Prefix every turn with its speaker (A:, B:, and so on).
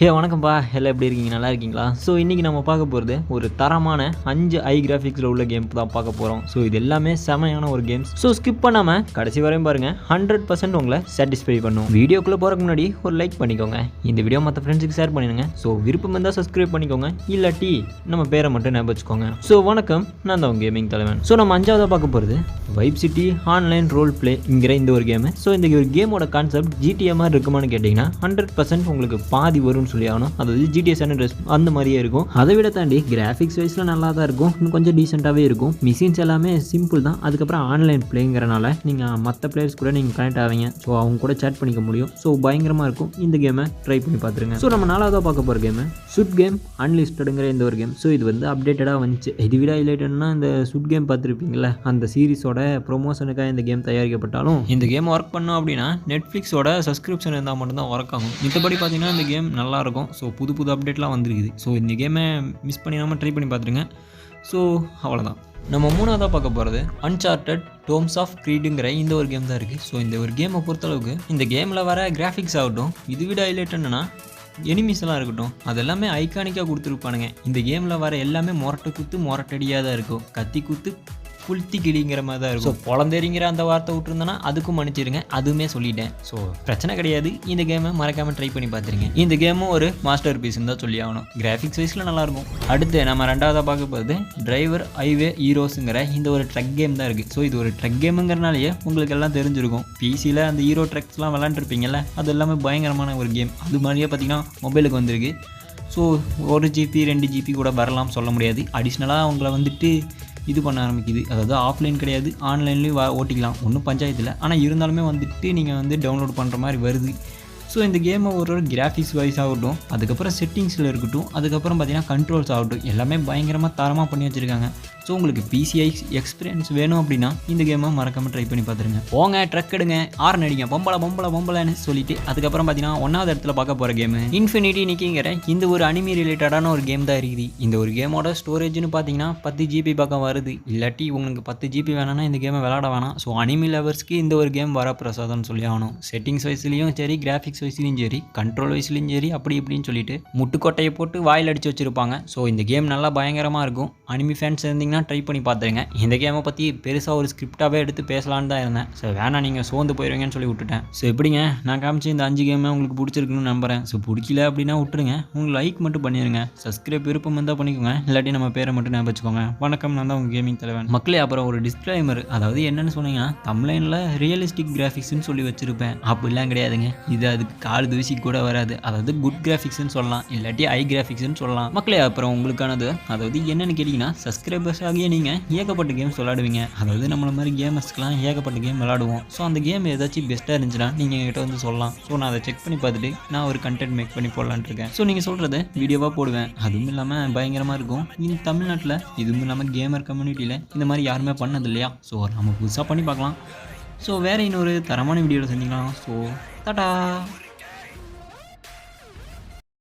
A: ஹே வணக்கம்ப்பா எல்லாம் எப்படி இருக்கீங்க நல்லா இருக்கீங்களா ஸோ இன்றைக்கி நம்ம பார்க்க போகிறது ஒரு தரமான அஞ்சு ஐ கிராஃபிக்ஸில் உள்ள கேம் தான் பார்க்க போகிறோம் ஸோ இது எல்லாமே செமையான ஒரு கேம்ஸ் ஸோ ஸ்கிப் பண்ணாமல் கடைசி வரையும் பாருங்கள் ஹண்ட்ரட் பர்சன்ட் உங்களை சாட்டிஸ்ஃபை பண்ணும் வீடியோக்குள்ளே போகிறக்கு முன்னாடி ஒரு லைக் பண்ணிக்கோங்க இந்த வீடியோ மற்ற ஃப்ரெண்ட்ஸுக்கு ஷேர் பண்ணிடுங்க ஸோ விருப்பம் இருந்தால் சப்ஸ்கிரைப் பண்ணிக்கோங்க இல்லாட்டி நம்ம பேரை மட்டும் ஞாபகம் வச்சுக்கோங்க ஸோ வணக்கம் நான் தான் கேமிங் தலைவன் ஸோ நம்ம அஞ்சாவதாக பார்க்க போகிறது வைப் சிட்டி ஆன்லைன் ரோல் பிளேங்கிற இந்த ஒரு கேமு ஸோ இந்த ஒரு கேமோட கான்செப்ட் ஜிடிஎம் மாதிரி இருக்குமான்னு கேட்டிங்கன்னா ஹண்ட்ரட் பர்சன்ட் உங்களுக்கு பாதி வரும்னு சொல்லி ஆகணும் அதாவது ஜிடிஎஸ் அந்த மாதிரியே இருக்கும் அதை விட தாண்டி கிராஃபிக்ஸ் வைஸில் நல்லா தான் இருக்கும் இன்னும் கொஞ்சம் டீசெண்டாகவே இருக்கும் மிஷின்ஸ் எல்லாமே சிம்பிள் தான் அதுக்கப்புறம் ஆன்லைன் பிளேங்கிறனால நீங்கள் மற்ற பிளேயர்ஸ் கூட நீங்கள் கனெக்ட் ஆவீங்க ஸோ அவங்க கூட சேட் பண்ணிக்க முடியும் ஸோ பயங்கரமாக இருக்கும் இந்த கேமை ட்ரை பண்ணி பார்த்துருங்க ஸோ நம்ம நாலாவதாக பார்க்க போகிற கேமு சுட் கேம் அன்லிஸ்டடுங்கிற இந்த ஒரு கேம் ஸோ இது வந்து அப்டேட்டடாக வந்துச்சு இது விட ஹைலைட்டட்னா இந்த சுட் கேம் பார்த்துருப்பீங்கள அந்த சீரிஸோட ப்ரொமோஷனுக்காக இந்த கேம் தயாரிக்கப்பட்டாலும் இந்த கேம் ஒர்க் பண்ணோம் அப்படின்னா நெட்ஃப்ளிக்ஸோட சப்ஸ்கிரிப்ஷன் இருந்தால் மட்டும்தான் ஒர்க் ஆகும் மித்தபடி பார்த்தீங்கன்னா இந்த கேம் நல்லாயிருக்கும் ஸோ புது புது அப்டேட்லாம் வந்துருக்குது ஸோ இந்த கேமை மிஸ் பண்ணிடாமல் ட்ரை பண்ணி பார்த்துருங்க ஸோ அவ்வளோதான் நம்ம மூணாவதாக பார்க்க போகிறது அன்சார்ட்டட் டோம்ஸ் ஆஃப் க்ரீடுங்கிற இந்த ஒரு கேம் தான் இருக்குது ஸோ இந்த ஒரு கேமை பொறுத்தளவுக்கு இந்த கேமில் வர கிராஃபிக்ஸ் ஆகட்டும் இது விட ஹைலைட் என்னென்னா எனிமீஸ்லாம் இருக்கட்டும் அதெல்லாமே ஐக்கானிக்காக கொடுத்துருப்பானுங்க இந்த கேமில் வர எல்லாமே மொரட்டை குத்து மொரட்டடியாக தான் இருக்கும் கத்தி குத்து புல்த்தி கிளிங்கிற மாதிரி தான் இருக்கும் குழந்தைங்கிற அந்த வார்த்தை விட்டுருந்தேன்னா அதுக்கும் மன்னிச்சிருங்க அதுவுமே சொல்லிட்டேன் ஸோ பிரச்சனை கிடையாது இந்த கேமை மறக்காமல் ட்ரை பண்ணி பார்த்துருங்க இந்த கேமும் ஒரு மாஸ்டர் பீஸுன்னு தான் சொல்லி ஆகணும் கிராஃபிக்ஸ் வைஸில் நல்லாயிருக்கும் அடுத்து நம்ம ரெண்டாவதாக பார்க்க போகிறது டிரைவர் ஹைவே ஹீரோஸுங்கிற இந்த ஒரு ட்ரக் கேம் தான் இருக்குது ஸோ இது ஒரு ட்ரக் கேமுங்கிறனாலேயே உங்களுக்கு எல்லாம் தெரிஞ்சிருக்கும் பிசியில் அந்த ஹீரோ ட்ரக்ஸ்லாம் விளாண்டுருப்பீங்கல்ல அது எல்லாமே பயங்கரமான ஒரு கேம் அது மாதிரியே பார்த்தீங்கன்னா மொபைலுக்கு வந்திருக்கு ஸோ ஒரு ஜிபி ரெண்டு ஜிபி கூட வரலாம் சொல்ல முடியாது அடிஷ்னலாக அவங்கள வந்துட்டு இது பண்ண ஆரம்பிக்குது அதாவது ஆஃப்லைன் கிடையாது ஆன்லைன்லேயும் ஓட்டிக்கலாம் ஒன்றும் பஞ்சாயத்தில் ஆனால் இருந்தாலுமே வந்துட்டு நீங்கள் வந்து டவுன்லோட் பண்ணுற மாதிரி வருது ஸோ இந்த கேமை ஒரு ஒரு கிராஃபிக்ஸ் வைஸ் ஆகட்டும் அதுக்கப்புறம் செட்டிங்ஸில் இருக்கட்டும் அதுக்கப்புறம் பார்த்திங்கன்னா கண்ட்ரோல்ஸ் ஆகட்டும் எல்லாமே பயங்கரமாக தரமாக பண்ணி வச்சுருக்காங்க ஸோ உங்களுக்கு பிசிஐ எக்ஸ்பீரியன்ஸ் வேணும் அப்படின்னா இந்த கேமை மறக்காம ட்ரை பண்ணி பார்த்துருங்க போங்க ட்ரக் எடுங்க ஆர்ன் அடிங்க பொம்பளை பொம்பளை பொம்பளைன்னு சொல்லிட்டு அதுக்கப்புறம் பார்த்தீங்கன்னா ஒன்றாவது இடத்துல பார்க்க போகிற கேமு இன்ஃபினிட்டி நிற்கிங்கிற இந்த ஒரு அனிமி ரிலேட்டடான ஒரு கேம் தான் இருக்குது இந்த ஒரு கேமோட ஸ்டோரேஜ்னு பார்த்தீங்கன்னா பத்து ஜிபி பக்கம் வருது இல்லாட்டி உங்களுக்கு பத்து ஜிபி வேணும்னா இந்த கேமை விளாட வேணாம் ஸோ அனிமி லவர்ஸ்க்கு இந்த ஒரு கேம் வர பிரசாதம்னு சொல்லி ஆகணும் செட்டிங்ஸ் வயசுலையும் சரி கிராஃபிக்ஸ் வயசுலையும் சரி கண்ட்ரோல் வயசுலையும் சரி அப்படி இப்படின்னு சொல்லிட்டு முட்டுக்கொட்டையை போட்டு வாயில் அடித்து வச்சுருப்பாங்க ஸோ இந்த கேம் நல்லா பயங்கரமாக இருக்கும் அனிமி ஃபேன்ஸ் இருந்தீங்கன்னா ட்ரை பண்ணி பார்த்துருங்க இந்த கேமை பற்றி பெருசாக ஒரு ஸ்கிரிப்டாகவே எடுத்து பேசலான்னு தான் இருந்தேன் ஸோ வேணாம் நீங்கள் சோர்ந்து போயிடுவீங்கன்னு சொல்லி விட்டுட்டேன் ஸோ எப்படிங்க நான் காமிச்சு இந்த அஞ்சு கேமே உங்களுக்கு பிடிச்சிருக்குன்னு நம்புகிறேன் ஸோ பிடிக்கல அப்படின்னா விட்டுருங்க உங்களுக்கு லைக் மட்டும் பண்ணிடுங்க சப்ஸ்கிரைப் விருப்பம் இருந்தால் பண்ணிக்கோங்க இல்லாட்டி நம்ம பேரை மட்டும் நான் வச்சுக்கோங்க வணக்கம் நான் தான் உங்கள் கேமிங் தலைவன் மக்களே அப்புறம் ஒரு டிஸ்கிளைமர் அதாவது என்னென்னு சொன்னீங்கன்னா தமிழ்லைனில் ரியலிஸ்டிக் கிராஃபிக்ஸ்னு சொல்லி வச்சுருப்பேன் அப்படிலாம் கிடையாதுங்க இது அதுக்கு கால் தூசி கூட வராது அதாவது குட் கிராஃபிக்ஸ்னு சொல்லலாம் இல்லாட்டி ஐ கிராஃபிக்ஸ்னு சொல்லலாம் மக்களே அப்புறம் உங்களுக்கானது அதாவது என்னென்னு கேட்டீங்க பார்த்தீங்கன்னா சப்ஸ்கிரைபர்ஸ் ஆகிய நீங்கள் ஏகப்பட்ட கேம்ஸ் விளாடுவீங்க அதாவது நம்மள மாதிரி கேமர்ஸ்க்கெலாம் ஏகப்பட்ட கேம் விளாடுவோம் ஸோ அந்த கேம் ஏதாச்சும் பெஸ்ட்டாக இருந்துச்சுன்னா நீங்கள் எங்கிட்ட வந்து சொல்லலாம் ஸோ நான் அதை செக் பண்ணி பார்த்துட்டு நான் ஒரு கண்டென்ட் மேக் பண்ணி போடலான் இருக்கேன் ஸோ நீங்கள் சொல்கிறது வீடியோவாக போடுவேன் அதுவும் இல்லாமல் பயங்கரமாக இருக்கும் இந்த தமிழ்நாட்டில் இதுவும் இல்லாமல் கேமர் கம்யூனிட்டியில் இந்த மாதிரி யாருமே பண்ணது இல்லையா ஸோ நம்ம புதுசாக பண்ணி பார்க்கலாம் ஸோ வேறு இன்னொரு தரமான வீடியோவில் செஞ்சுக்கலாம் ஸோ டாட்டா